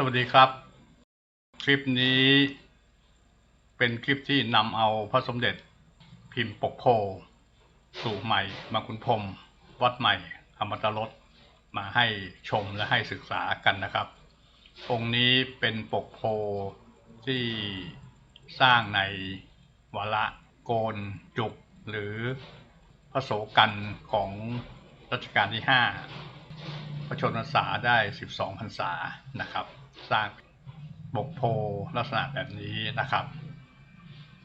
สวัสดีครับ คลิปนี้เป็นคลิปที่นำเอาพระสมเด็จพิมพ์ปกโพสู่ใหม่มาคุณพรมวัดใหม่อมตะรสมาให้ชมและให้ศึกษากันนะครับ องค์นี้เป็นปกโพที่สร้างในวาระโกนจุกหรือพระโสกันของรัชกาลที่ 5 พระชนพรรษาได้ 12 พรรษานะครับ สร้างบกโพลักษณะแบบนี้นะครับ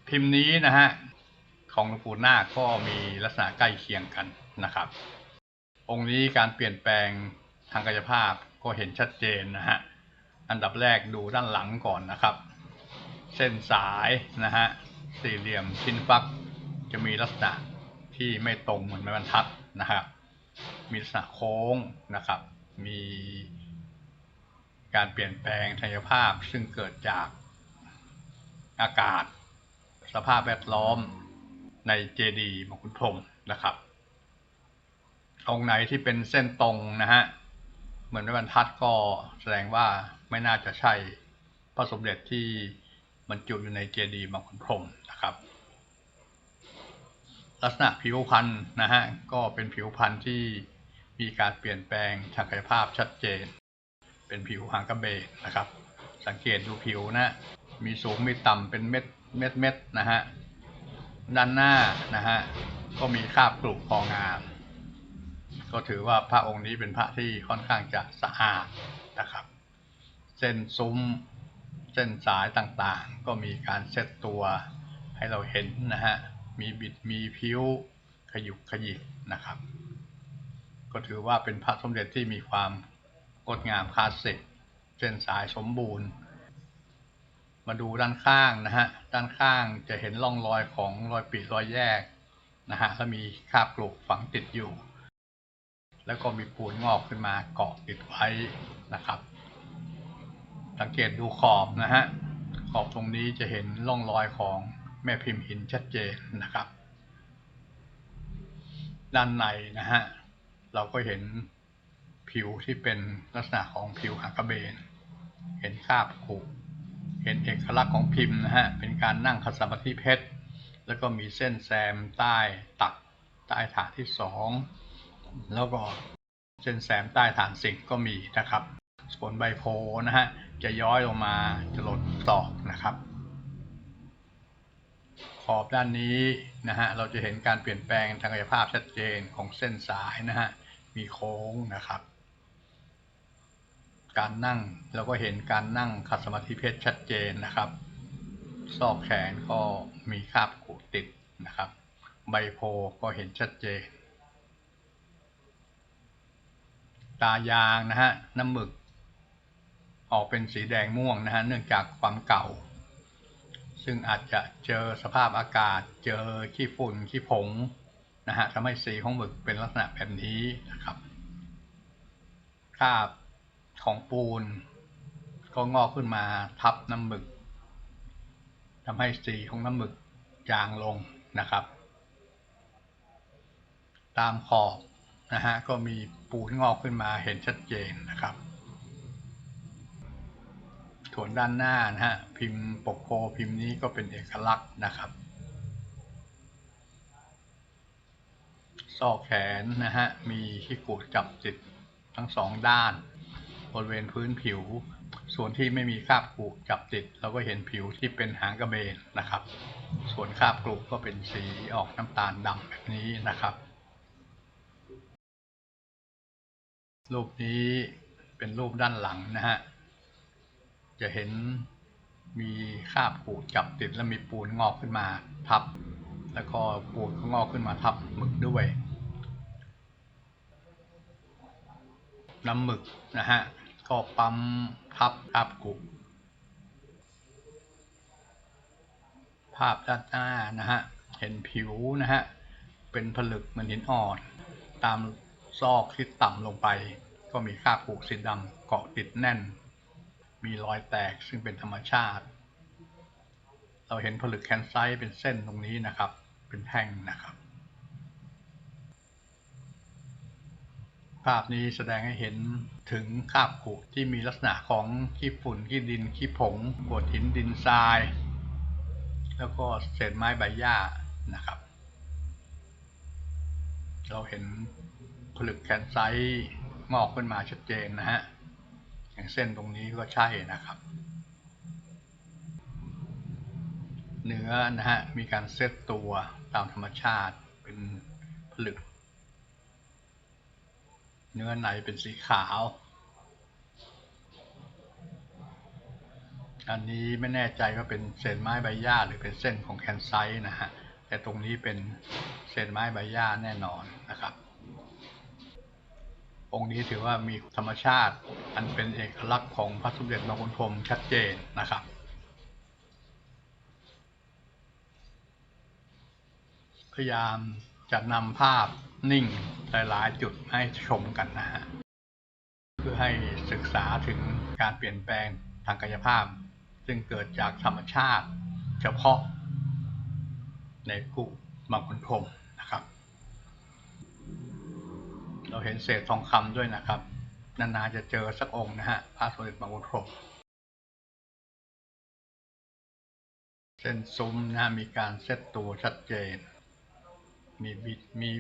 พิมพ์นี้นะฮะของหลวงปู่นาคก็มีลักษณะใกล้เคียงกันนะครับ องค์นี้การเปลี่ยนแปลงทางกายภาพก็เห็นชัดเจนนะฮะอันดับแรกดูด้านหลังก่อนนะครับ เส้นสายนะฮะสี่เหลี่ยมชิ้นฟักจะมีลักษณะที่ไม่ตรงเหมือนไม้บรรทัดนะครับมีลักษณะโค้งนะครับ มี การเปลี่ยนแปลงทางกายภาพซึ่งเกิดจากอากาศ สภาพแวดล้อมในเจดีย์มงคุดพรมนะครับองไหนที่เป็นเส้นตรงนะฮะเหมือนไม้บรรทัดก็แสดงว่าไม่น่าจะใช่พระสมเด็จที่บรรจุอยู่ในเจดีย์มงคุดพรมนะครับ ลักษณะผิวพรรณนะฮะก็เป็นผิวพรรณที่มีการเปลี่ยนแปลงทางกายภาพชัดเจน เป็นผิวหางกระเบนนะครับ สังเกตดูผิวนะมีสูงมีต่ำเป็นเม็ดเม็ดเม็ดนะฮะด้านหน้านะฮะก็มีคราบกรุพองาม ก็ถือว่าพระองค์นี้เป็นพระที่ค่อนข้างจะสะอาดนะครับ เส้นซุ้มเส้นสายต่างๆ ก็มีการเซตตัวให้เราเห็นนะฮะมีบิดมีพิ้วขยุกขยิกนะครับ ก็ถือว่าเป็นพระสมเด็จที่มีความ งดงามคลาสสิกเส้นสายสมบูรณ์ มาดูด้านข้างนะฮะ ด้านข้างจะเห็นร่องรอยของรอยปีรอยแยกนะฮะแล้วมีคราบกรุฝังติดอยู่ แล้วก็มีปูนงอกขึ้นมาเกาะติดไว้นะครับ สังเกตดูขอบนะฮะ ขอบตรงนี้จะเห็นร่องรอยของแม่พิมพ์หินชัดเจนนะครับ ด้านในนะฮะ เราก็เห็น ผิวที่เป็นลักษณะของผิวหากระเบน เห็นคราบขูเห็นเอกลักษณ์ของพิมพ์นะฮะ เป็นการนั่งคัสมาธิเพชร แล้วก็มีเส้นแซมใต้ตักใต้ฐานที่สอง แล้วก็เส้นแซมใต้ฐานสิงก็มีนะครับส่วนใบโพนะฮะ จะย้อยลงมาจะหลดศอกนะครับขอบด้านนี้นะฮะเราจะเห็นการเปลี่ยนแปลงทางกายภาพชัดเจนของเส้นสายนะฮะมีโค้งนะครับ การนั่งเราก็เห็นการนั่งขัดสมาธิเพชรชัดเจนนะครับ ซอกแขนก็มีคราบขูดติดนะครับ ใบโพก็เห็นชัดเจน ตายางนะฮะน้ำหมึก ออกเป็นสีแดงม่วงนะฮะเนื่องจากความเก่า ซึ่งอาจจะเจอสภาพอากาศเจอขี้ฝุ่นขี้ผงนะฮะทำให้สีของหมึกเป็นลักษณะแบบนี้นะครับคราบ ของปูน ก็งอกขึ้นมาทับน้ำหมึกทำให้สีของน้ำหมึกจางลงนะครับ ตามขอบนะฮะก็มีปูนงอกขึ้นมาเห็นชัดเจนนะครับส่วนด้านหน้านะฮะพิมพ์ปกโพพิมพ์นี้ก็เป็นเอกลักษณ์นะครับซอกแขนนะฮะมีขี้กูดจับติดทั้งสองด้าน บริเวณพื้นผิว ส่วนที่ไม่มีคราบกรุจับติด เราก็เห็นผิวที่เป็นหางกระเบนนะครับ ส่วนคราบกรุก็เป็นสีออกน้ำตาลดำแบบนี้นะครับ รูปนี้เป็นรูปด้านหลังนะฮะจะเห็นมีคราบปูดจับติดแล้วมีปูนงอกขึ้นมาทับ แล้วก็ปูนก็งอกขึ้นมาทับหมึกด้วย น้ำหมึกนะฮะ ก็ปั๊มทับคราบกุภาพด้านหน้านะฮะ เห็นผิวนะฮะ เป็นผลึกเหมือนหินอ่อน ตามซอกที่ต่ำลงไป ก็มีคราบผูกสีดำเกาะติดแน่น มีรอยแตกซึ่งเป็นธรรมชาติ เราเห็นผลึกแคนไซต์เป็นเส้นตรงนี้นะครับ เป็นแท่งนะครับ ภาพนี้แสดงให้เห็นถึงคาบขูดที่มีลักษณะของขี้ฝุ่นขี้ดินขี้ผงกวดหินดินทราย แล้วก็เศษไม้ใบหญ้านะครับ เราเห็นผลึกแคนไซต์งอกขึ้นมาชัดเจนนะฮะอย่างเส้นตรงนี้ก็ใช่นะครับ เนื้อนะฮะมีการเซตตัวตามธรรมชาติเป็นผลึก เนื้อในเป็นสีขาว อันนี้ไม่แน่ใจว่าเป็นเศษไม้ใบหญ้าหรือเป็นเส้นของแคนไซต์นะฮะ แต่ตรงนี้เป็นเศษไม้ใบหญ้าแน่นอนนะครับ องค์นี้ถือว่ามีธรรมชาติอันเป็นเอกลักษณ์ของพระสมเด็จพระคุณพรมชัดเจนนะครับพยายามจะนำภาพ นิ่งหลายๆจุดให้ชมกันนะฮะเพื่อให้ศึกษาถึงการเปลี่ยนแปลงทางกายภาพ ซึ่งเกิดจากธรรมชาติเฉพาะ ในกุบางคนพรมนะครับ เราเห็นเศษทองคำด้วยนะครับ นานๆจะเจอสักองค์นะฮะพระสมเด็จบางคนพรมเส้นซุ้มนะมีการเซตตัวชัดเจน มีบิดมี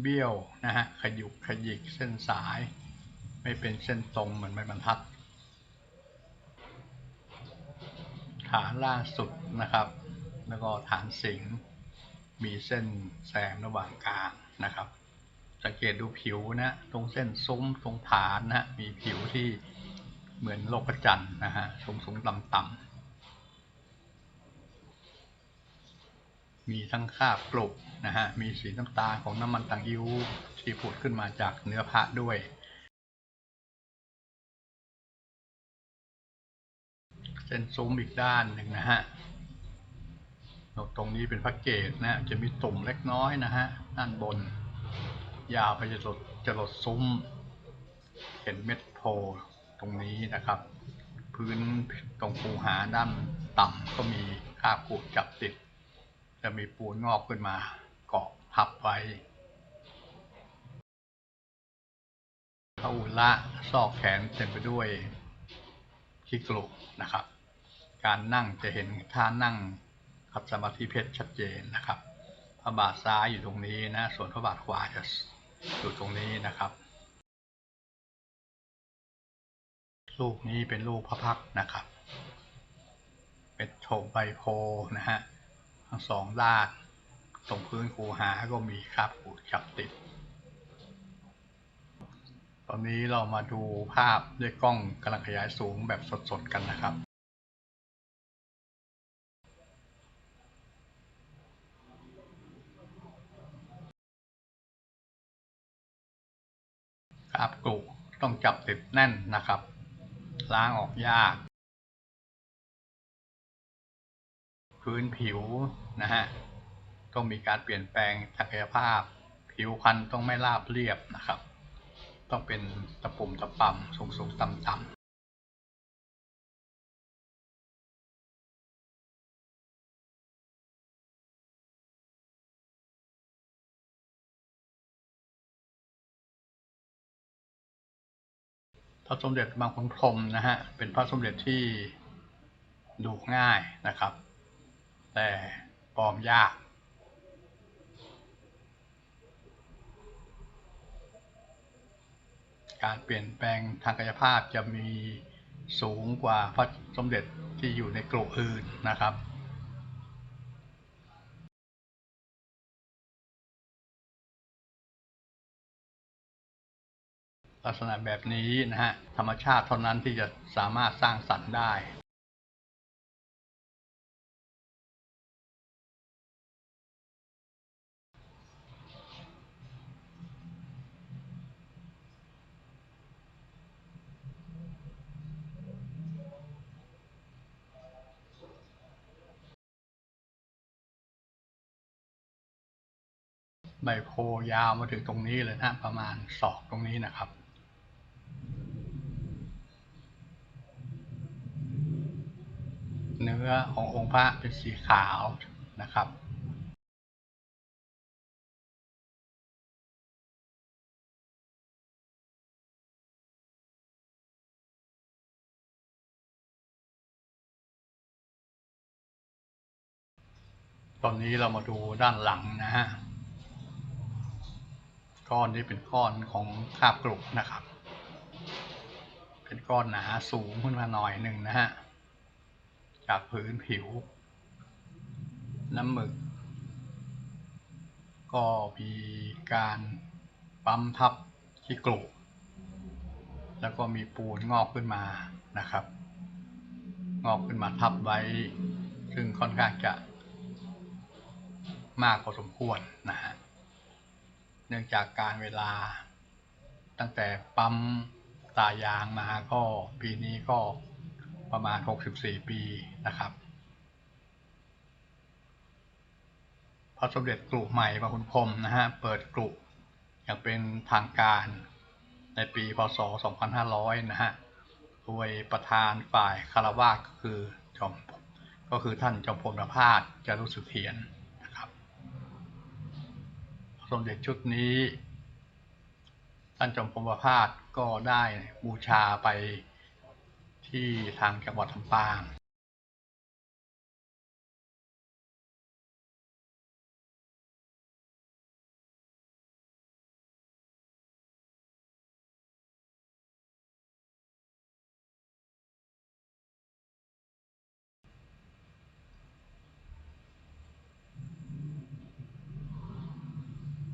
เบี้ยวนะฮะขยุกขยิกเส้นสาย ไม่เป็นเส้นตรงเหมือนไม้บรรทัด ฐานล่าสุดนะครับ แล้วก็ฐานสิงมีเส้นแซมระหว่างกลางนะครับ สังเกตดูผิวนะตรงเส้นซุ้มตรงฐานนะฮะมีผิวที่เหมือนโลกจันทร์นะฮะสูงสูงต่ำต่ำ มีทั้งคราบกลุกนะฮะ มีสีน้ำตาของน้ำมันตังอิวที่ผุดขึ้นมาจากเนื้อพระด้วย เส้นซุ้มอีกด้านหนึ่งนะฮะ ตรงนี้เป็นพระเกศนะ จะมีตุ่มเล็กน้อยนะฮะ ด้านบน ยาวไปจะหลดจะหลดซุ้ม เห็นเม็ดโพตรงนี้นะครับ พื้นตรงคูหาด้านต่ำก็มีคราบขูดจับติด จะมีปูนงอกขึ้นมาเกาะทับไว้พระอุระซอกแขนเต็มไปด้วยขี้กลุกนะครับ การนั่งจะเห็นท่านั่งขัดสมาธิเพชรชัดเจนนะครับ พระบาทซ้ายอยู่ตรงนี้นะ ส่วนพระบาทขวาจะอยู่ตรงนี้นะครับลูกนี้เป็นลูกพระพักนะครับ เป็นโฉบใบโพนะฮะ สองด้านตรงพื้นคูหาก็มีคราบขูดจับติด ตอนนี้เรามาดูภาพด้วยกล้องกำลังขยายสูงแบบสดๆกันนะครับคราบกลุต้องจับติดแน่นนะครับ ล้างออกยาก พื้นผิวนะฮะต้องมีการเปลี่ยนแปลงทางกายภาพ ผิวพรรณต้องไม่ราบเรียบนะครับ ต้องเป็นตะปุ่มตะป่ำสูงสูงต่ำต่ำพระสมเด็จบางขุนพรมนะฮะเป็นพระสมเด็จที่ดูง่ายนะครับ แต่ปลอมยากการเปลี่ยนแปลงทางกายภาพจะมีสูงกว่าพระสมเด็จที่อยู่ในกลุ่มอื่นนะครับ ลักษณะแบบนี้นะฮะธรรมชาติเท่านั้นที่จะสามารถสร้างสรรค์ได้ ใบโพยาวมาถึงตรงนี้เลยนะประมาณศอกตรงนี้นะครับ เนื้อขององค์พระเป็นสีขาวนะครับตอนนี้เรามาดูด้านหลังนะฮะ ก้อนนี้เป็นก้อนของคาบกรุนะครับ เป็นก้อนหนาสูงขึ้นมาหน่อยหนึ่งนะฮะ จากพื้นผิว น้ำหมึก ก็มีการปั๊มทับที่กรุแล้วก็มีปูนงอกขึ้นมานะครับ งอกขึ้นมาทับไว้ ซึ่งค่อนข้างจะมากพอสมควรนะฮะ นื่องจากการเวลา ตั้งแต่ปั๊มตายางมาก็ปีนี้ก็ประมาณ 64 ปีนะครับพระสมเด็จกรุใหม่พระคุณพรมนะฮะเปิดกรุอย่างเป็นทางการในปีพศ 2500 นะฮะโดยประธานฝ่ายคารวาสก็คือจอมก็คือท่านจอมพลประพาสจะรู้สึกเถียน สมเด็จชุดนี้ท่านจอมพลประพาสก็ได้บูชาไปที่ทางจังหวัดลำปาง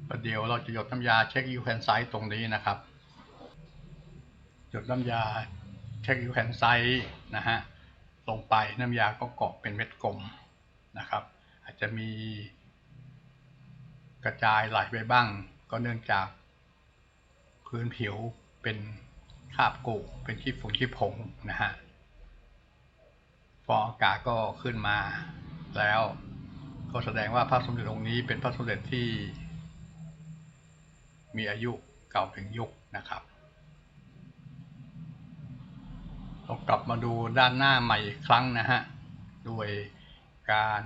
ประเดี๋ยวเราจะหยดน้ำยาเช็คยูแคนไซต์ตรงนี้นะครับ หยดน้ำยาเช็คยูแคนไซต์นะฮะลงไปน้ำยาก็เกาะเป็นเม็ดกลมนะครับ อาจจะมีกระจายไหลไปบ้าง ก็เนื่องจากพื้นผิวเป็นคาบกุเป็นขี้ฝุ่นขี้ผงนะฮะฟองอากาศก็ขึ้นมาแล้ว ก็แสดงว่าพระสมเด็จองค์นี้เป็นพระสมเด็จที่ มีอายุเก่าถึงยุคนะครับเรากลับมาดูด้านหน้าใหม่อีกครั้งนะฮะด้วยการ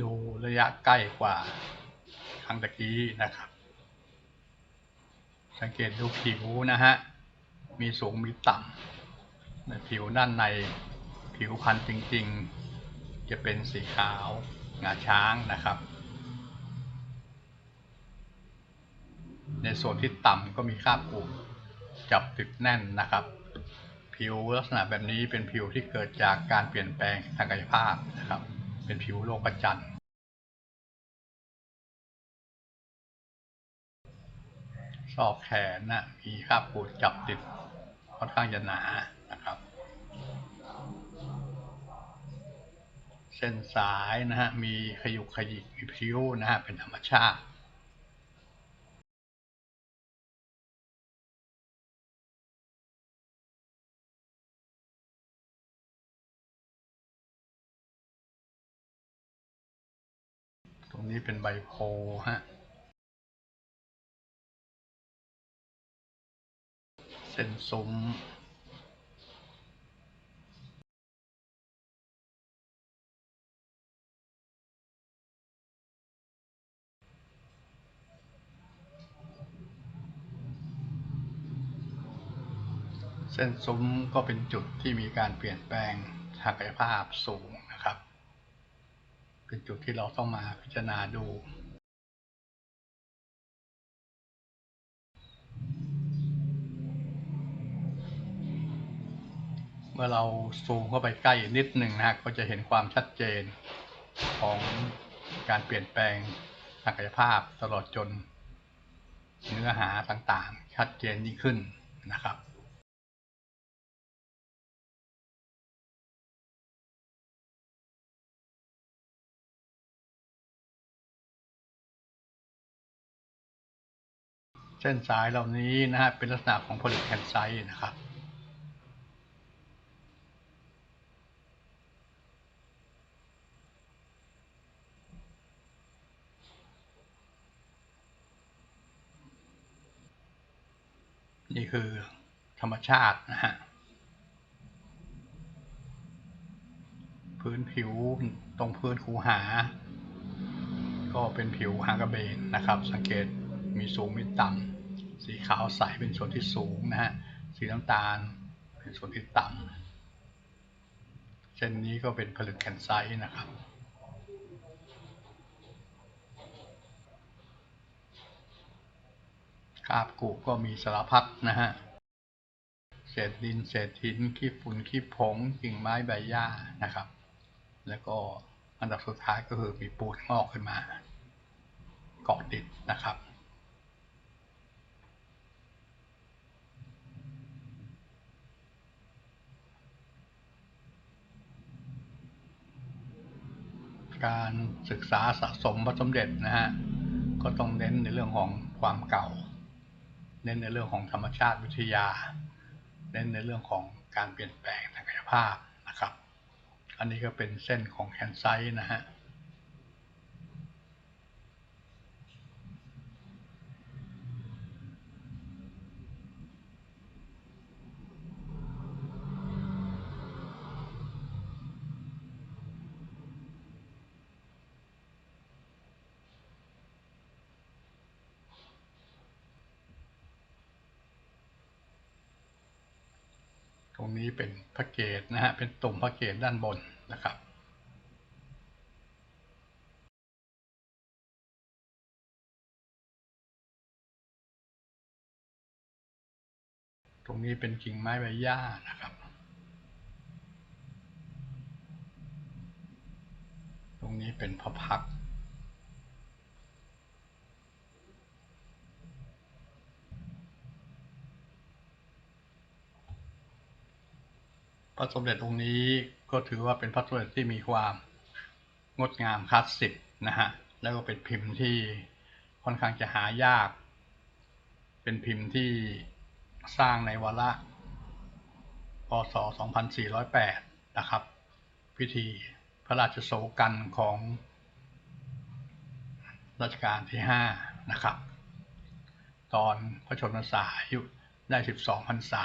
ดูระยะใกล้กว่าครั้งตะกี้นะครับ สังเกตดูผิวนะฮะ มีสูงมีต่ำในผิวด้านในผิวพันธุ์จริง ๆ จะเป็นสีขาวงาช้างนะครับ ในส่วนที่ต่ำก็มีคราบกรุจับติดแน่นนะครับ ผิวลักษณะแบบนี้เป็นผิวที่เกิดจากการเปลี่ยนแปลงทางกายภาพนะครับ เป็นผิวโลกประจันซอกแขนนะมีคราบกรุจับติดค่อนข้างจะหนานะครับ เส้นสายนะฮะมีขยุกขยิกมีผิวนะฮะเป็นธรรมชาติ รงนี้เป็นใบโพฮะเส้นซุ้มเส้นซุ้มก็เป็นจุดที่มีการเปลี่ยนแปลงทางกายภาพสูง เป็นจุดที่เราต้องมาพิจารณาดูเมื่อเราซูมเข้าไปใกล้นิดหนึ่งนะฮะก็จะเห็นความชัดเจนของการเปลี่ยนแปลงทางกายภาพตลอดจนเนื้อหาต่างๆ ชัดเจนยิ่งขึ้นนะครับ ส้นสายเหล่านี้นะฮะเป็นลักษณะของโพลิแคนไซต์นะครับนี่คือธรรมชาตินะฮะพื้นผิวตรงพื้นคูหา ก็เป็นผิวหางกระเบนนะครับ สังเกตมีสูงมีต่ำ สีขาวใสเป็นส่วนที่สูงนะฮะ สีน้ำตาลเป็นส่วนที่ต่ำเช่นนี้ก็เป็นผลึกแคนไซต์นะครับคาบกุก็มีสารพัดนะฮะ เศษดิน เศษหิน ขี้ฝุ่น ขี้ผง กิ่งไม้ใบหญ้านะครับ แล้วก็อันดับสุดท้ายก็คือมีปูนงอกขึ้นมา เกาะติดนะครับ การศึกษาสะสมพระสมเด็จนะฮะ ก็ต้องเน้นในเรื่องของความเก่า เน้นในเรื่องของธรรมชาติวิทยา เน้นในเรื่องของการเปลี่ยนแปลงทางกายภาพนะครับ อันนี้ก็เป็นเส้นของแคนไซต์นะฮะ นี้เป็นพระเกศนะฮะ เป็นตุ่มพระเกศด้านบนนะครับตรงนี้เป็นกิ่งไม้ใบหญ้านะครับ ตรงนี้เป็นพระพักตร์ พระสมเด็จองค์นี้ก็ถือว่าเป็นพระสมเด็จที่มีความงดงามคลาสสิกนะฮะ แล้วก็เป็นพิมพ์ที่ค่อนข้างจะหายาก เป็นพิมพ์ที่สร้างในวาระพศ 2408 นะครับ พิธีพระราชโศกันของรัชกาลที่ 5 นะครับ ตอนพระชนมพรรษาอายุได้ 12พรรษา